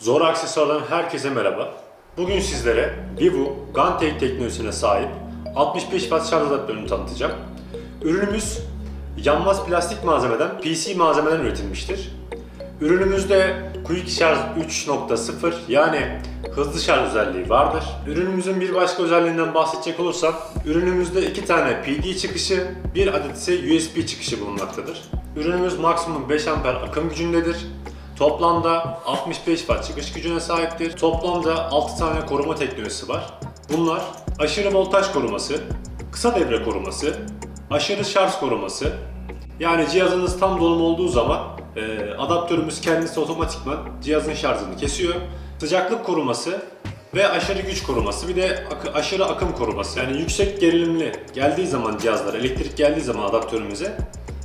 Zor aksesuarların herkese merhaba. Bugün sizlere Vivo Gantech teknolojisine sahip 65 watt şarj adaptörünü tanıtacağım. Ürünümüz yanmaz plastik malzemeden PC malzemeden üretilmiştir. Ürünümüzde Quick Charge 3.0 yani hızlı şarj özelliği vardır. Ürünümüzün bir başka özelliğinden bahsedecek olursam, ürünümüzde iki tane PD çıkışı, bir adet ise USB çıkışı bulunmaktadır. Ürünümüz maksimum 5 amper akım gücündedir. Toplamda 65 watt çıkış gücüne sahiptir. Toplamda 6 tane koruma teknolojisi var. Bunlar aşırı voltaj koruması, kısa devre koruması, aşırı şarj koruması, yani cihazınız tam dolum olduğu zaman e, adaptörümüz kendisi otomatikman cihazın şarjını kesiyor. Sıcaklık koruması ve aşırı güç koruması bir de akı- aşırı akım koruması. Yani yüksek gerilimli geldiği zaman cihazlar, elektrik geldiği zaman adaptörümüze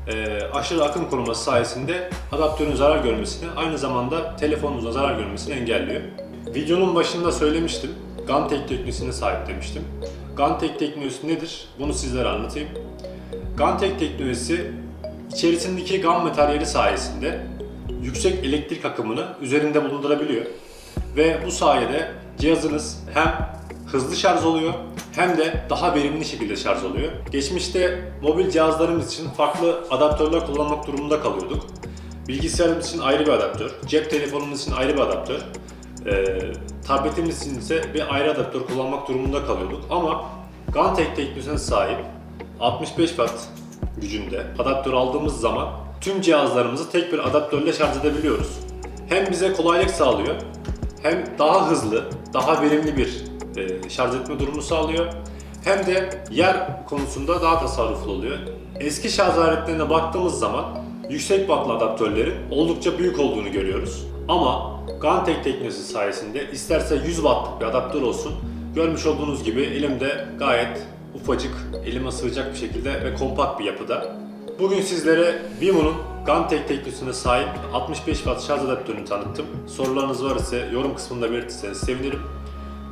e, aşırı akım koruması sayesinde adaptörün zarar görmesini aynı zamanda telefonunuzun zarar görmesini engelliyor. Videonun başında söylemiştim. Gantech teknolojisine sahip demiştim. Gantech teknolojisi nedir? Bunu sizlere anlatayım. Gantech teknolojisi içerisindeki gam materyali sayesinde yüksek elektrik akımını üzerinde bulundurabiliyor. Ve bu sayede cihazınız hem hızlı şarj oluyor hem de daha verimli şekilde şarj oluyor. Geçmişte mobil cihazlarımız için farklı adaptörler kullanmak durumunda kalıyorduk. Bilgisayarımız için ayrı bir adaptör, cep telefonumuz için ayrı bir adaptör, e, tabletimiz için ise bir ayrı adaptör kullanmak durumunda kalıyorduk. Ama Gantech teknolojisine sahip 65 watt gücünde adaptör aldığımız zaman tüm cihazlarımızı tek bir adaptörle şarj edebiliyoruz. Hem bize kolaylık sağlıyor, hem daha hızlı, daha verimli bir e, şarj etme durumu sağlıyor. Hem de yer konusunda daha tasarruflu oluyor. Eski şarj aletlerine baktığımız zaman yüksek wattlı adaptörlerin oldukça büyük olduğunu görüyoruz. Ama Gantech teknolojisi sayesinde isterse 100 wattlık bir adaptör olsun, görmüş olduğunuz gibi elimde gayet ufacık, elime sığacak bir şekilde ve kompakt bir yapıda. Bugün sizlere Vimo'nun Gantech teknolojisine sahip 65 watt şarj adaptörünü tanıttım. Sorularınız var ise yorum kısmında belirtirseniz sevinirim.